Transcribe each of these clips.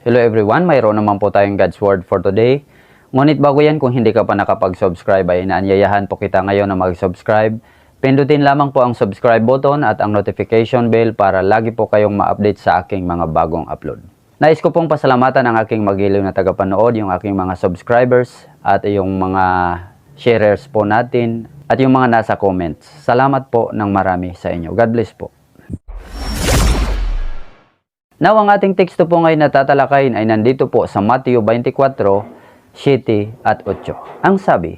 Hello everyone, mayroon naman po tayong God's Word for today. Ngunit bago yan, kung hindi ka pa nakapag-subscribe ay inaanyayahan po kita ngayon na mag-subscribe. Pindutin lamang po ang subscribe button at ang notification bell para lagi po kayong ma-update sa aking mga bagong upload. Nais ko pong pasalamatan ang aking magiliw na tagapanood, yung aking mga subscribers at yung mga sharers po natin at yung mga nasa comments. Salamat po ng marami sa inyo. God bless po. Now, ang ating teksto po ngayon na tatalakayin ay nandito po sa Mateo 24, 7 at 8. Ang sabi,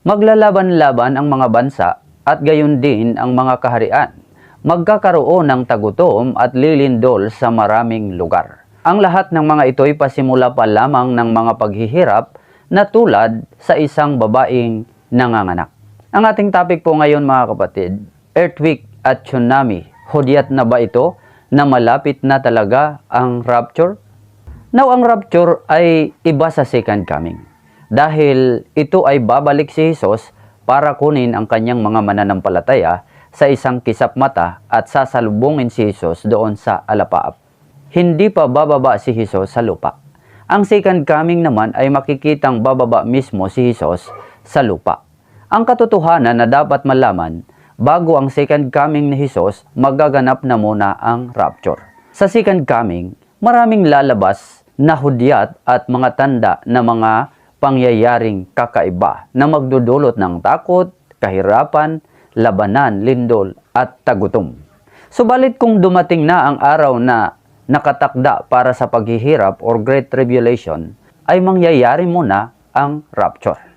Maglalaban-laban ang mga bansa at gayon din ang mga kaharian. Magkakaroon ng tagutom at lilindol sa maraming lugar. Ang lahat ng mga ito ay pasimula pa lamang ng mga paghihirap na tulad sa isang babaeng nanganganak. Ang ating topic po ngayon mga kapatid, earthquake at tsunami. Hudyat na ba ito na malapit na talaga ang rapture? Now, ang rapture ay iba sa second coming. Dahil ito ay babalik si Jesus para kunin ang kanyang mga mananampalataya sa isang kisap mata at sasalubungin si Jesus doon sa alapaap. Hindi pa bababa si Jesus sa lupa. Ang second coming naman ay makikitang bababa mismo si Jesus sa lupa. Ang katotohanan na dapat malaman, bago ang second coming ni Jesus, magaganap na muna ang rapture. Sa second coming, maraming lalabas na hudyat at mga tanda na mga pangyayaring kakaiba na magdudulot ng takot, kahirapan, labanan, lindol at tagutom. Subalit kung dumating na ang araw na nakatakda para sa paghihirap or great tribulation, ay mangyayari muna ang rapture.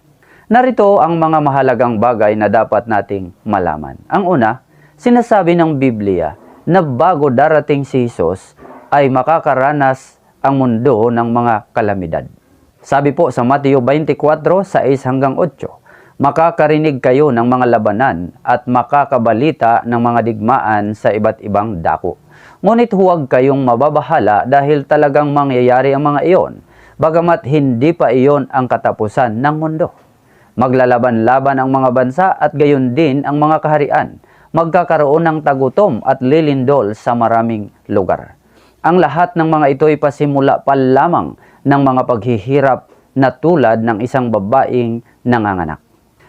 Narito ang mga mahalagang bagay na dapat nating malaman. Ang una, sinasabi ng Biblia na bago darating si Jesus ay makakaranas ang mundo ng mga kalamidad. Sabi po sa Mateo 24, 6 hanggang 8, makakarinig kayo ng mga labanan at makakabalita ng mga digmaan sa iba't ibang dako. Ngunit huwag kayong mababahala dahil talagang mangyayari ang mga iyon, bagamat hindi pa iyon ang katapusan ng mundo. Maglalaban-laban ang mga bansa at gayon din ang mga kaharian. Magkakaroon ng tagutom at lilindol sa maraming lugar. Ang lahat ng mga ito ay pasimula pa lamang ng mga paghihirap na tulad ng isang babaeng nanganganak.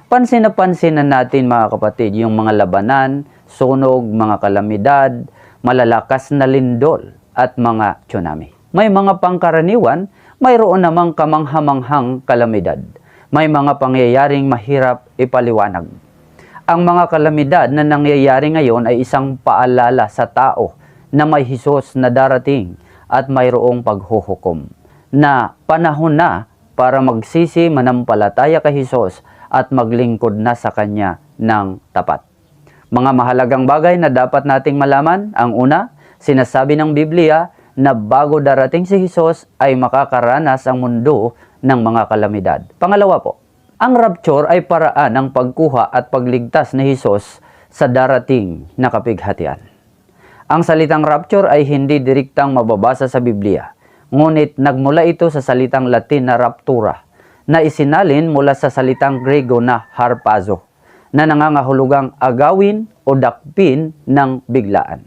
Pansin na pansin na natin mga kapatid yung mga labanan, sunog, mga kalamidad, malalakas na lindol at mga tsunami. May mga pangkaraniwan, mayroon namang kamanghamanghang kalamidad. May mga pangyayaring mahirap ipaliwanag. Ang mga kalamidad na nangyayari ngayon ay isang paalala sa tao na may Hisos na darating at mayroong paghuhukom na panahon na para magsisi manampalataya kay Hisos at maglingkod na sa Kanya ng tapat. Mga mahalagang bagay na dapat nating malaman, ang una, sinasabi ng Biblia na bago darating si Hisos ay makakaranas ang mundo ng mga kalamidad. Pangalawa po, ang rapture ay paraan ng pagkuha at pagligtas ni Hisos sa darating na kapighatian. Ang salitang rapture ay hindi direktang mababasa sa Biblia, ngunit nagmula ito sa salitang Latin na raptura, na isinalin mula sa salitang Grego na harpazo, na nangangahulugang agawin o dakpin ng biglaan.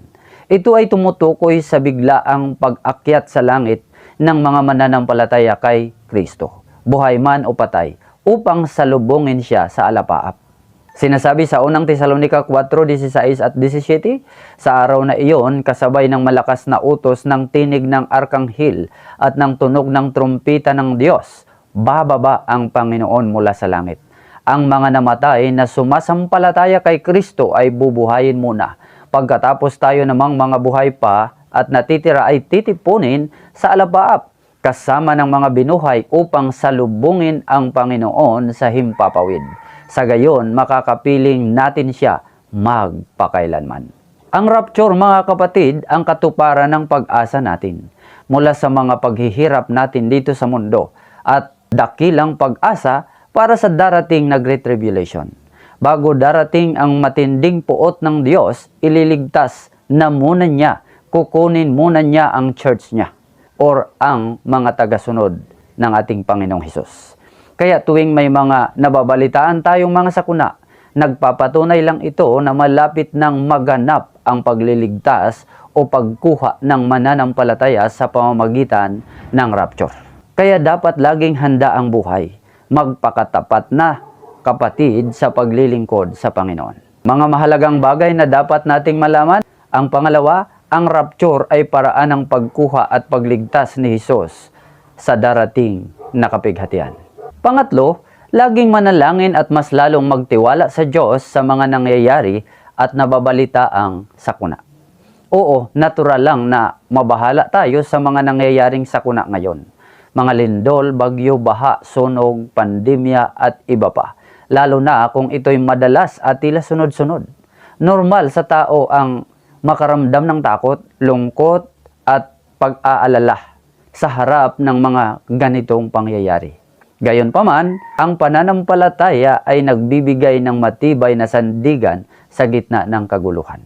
Ito ay tumutukoy sa biglaang pag-akyat sa langit ng mga mananampalataya kay Kristo, buhay man o patay, upang salubungin siya sa alapaap. Sinasabi sa unang Tesalonika 4:16 at 17, sa araw na iyon kasabay ng malakas na utos ng tinig ng arkanghel at ng tunog ng trumpita ng Diyos, bababa ang Panginoon mula sa langit. Ang mga namatay na sumasampalataya kay Kristo ay bubuhayin muna. Pagkatapos tayo namang mga buhay pa at natitira ay titipunin sa alapaap kasama ng mga binuhay upang salubungin ang Panginoon sa himpapawid. Sa gayon, makakapiling natin siya magpakailanman. Ang rapture, mga kapatid, ang katuparan ng pag-asa natin mula sa mga paghihirap natin dito sa mundo at dakilang pag-asa para sa darating na Great Tribulation. Bago darating ang matinding puot ng Diyos, ililigtas na muna niya, kukunin muna niya ang church niya or ang mga tagasunod ng ating Panginoong Hesus. Kaya tuwing may mga nababalitaan tayong mga sakuna, nagpapatunay lang ito na malapit nang maganap ang pagliligtas o pagkuha ng mananampalataya sa pamamagitan ng rapture. Kaya dapat laging handa ang buhay, magpakatapat na kapatid sa paglilingkod sa Panginoon. Mga mahalagang bagay na dapat nating malaman. Ang pangalawa, ang rapture ay paraan ng pagkuha at pagligtas ni Jesus sa darating na kapighatian. Pangatlo, laging manalangin at mas lalong magtiwala sa Diyos sa mga nangyayari at nababalita ang sakuna. Oo, natural lang na mabahala tayo sa mga nangyayaring sakuna ngayon. Mga lindol, bagyo, baha, sunog, pandemya at iba pa. Lalo na kung ito'y madalas at tila sunod-sunod. Normal sa tao ang makaramdam ng takot, lungkot at pag-aalala sa harap ng mga ganitong pangyayari. Gayunpaman, ang pananampalataya ay nagbibigay ng matibay na sandigan sa gitna ng kaguluhan.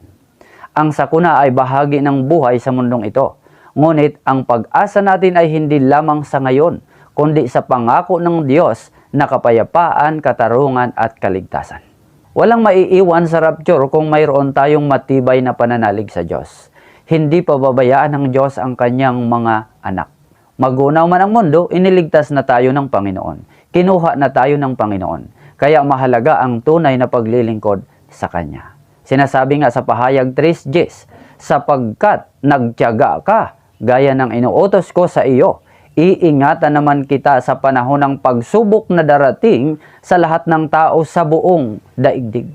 Ang sakuna ay bahagi ng buhay sa mundong ito. Ngunit ang pag-asa natin ay hindi lamang sa ngayon, kundi sa pangako ng Diyos na kapayapaan, katarungan at kaligtasan. Walang maiiwan sa rapture kung mayroon tayong matibay na pananalig sa Diyos. Hindi pababayaan ng Diyos ang kanyang mga anak. Magunaw man ang mundo, iniligtas na tayo ng Panginoon. Kinuha na tayo ng Panginoon. Kaya mahalaga ang tunay na paglilingkod sa Kanya. Sinasabi nga sa pahayag 3 Gs, sapagkat nagtiyaga ka, gaya ng inuutos ko sa iyo, iingatan naman kita sa panahon ng pagsubok na darating sa lahat ng tao sa buong daigdig.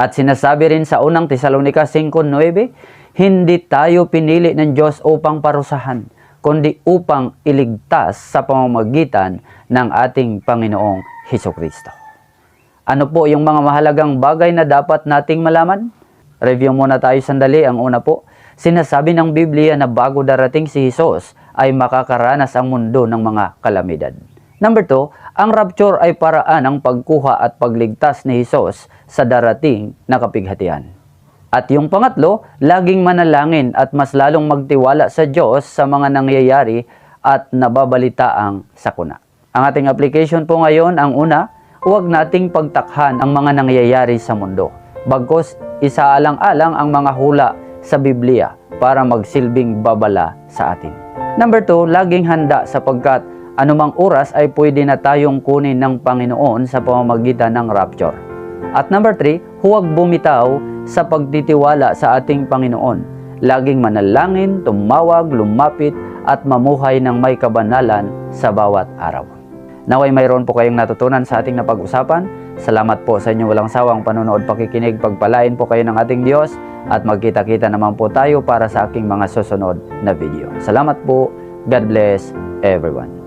At sinasabi rin sa unang Tesalonika 5.9, hindi tayo pinili ng Diyos upang parusahan, kundi upang iligtas sa pamamagitan ng ating Panginoong Heso Kristo. Ano po yung mga mahalagang bagay na dapat nating malaman? Review muna tayo sandali. Ang una po, sinasabi ng Biblia na bago darating si Jesus ay makakaranas ang mundo ng mga kalamidad. Number two, ang rapture ay paraan ng pagkuha at pagligtas ni Jesus sa darating na kapighatian. At yung pangatlo, laging manalangin at mas lalong magtiwala sa Diyos sa mga nangyayari at nababalita ang sakuna. Ang ating application po ngayon, ang una, huwag nating pagtakhan ang mga nangyayari sa mundo. Bagkos, isaalang-alang ang mga hula sa Biblia para magsilbing babala sa atin. Number two, laging handa sapagkat anumang oras ay pwede na tayong kunin ng Panginoon sa pamamagitan ng rapture. At number three, huwag bumitaw sa pagtitiwala sa ating Panginoon. Laging manalangin, tumawag, lumapit at mamuhay ng may kabanalan sa bawat araw. Naway mayroon po kayong natutunan sa ating napag-usapan. Salamat po sa inyong walang sawang panonood pakikinig. Pagpalain po kayo ng ating Diyos at magkita-kita naman po tayo para sa aking mga susunod na video. Salamat po. God bless everyone.